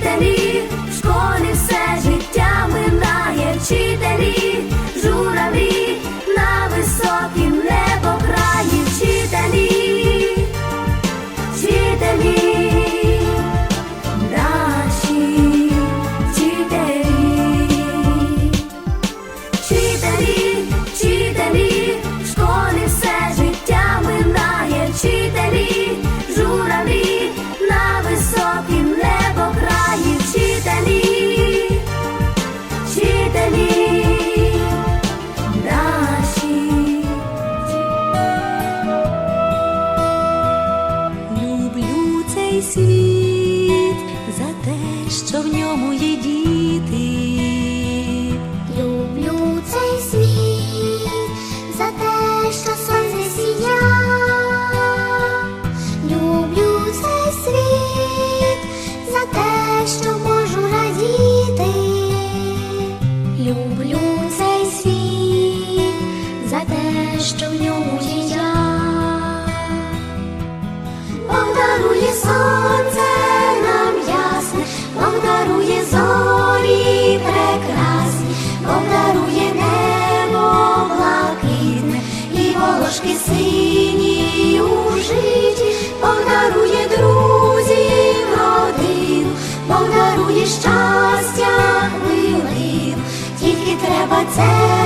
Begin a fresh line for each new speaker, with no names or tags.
tenía. В
ньому є діти.
щастя хвилин, тільки треба це.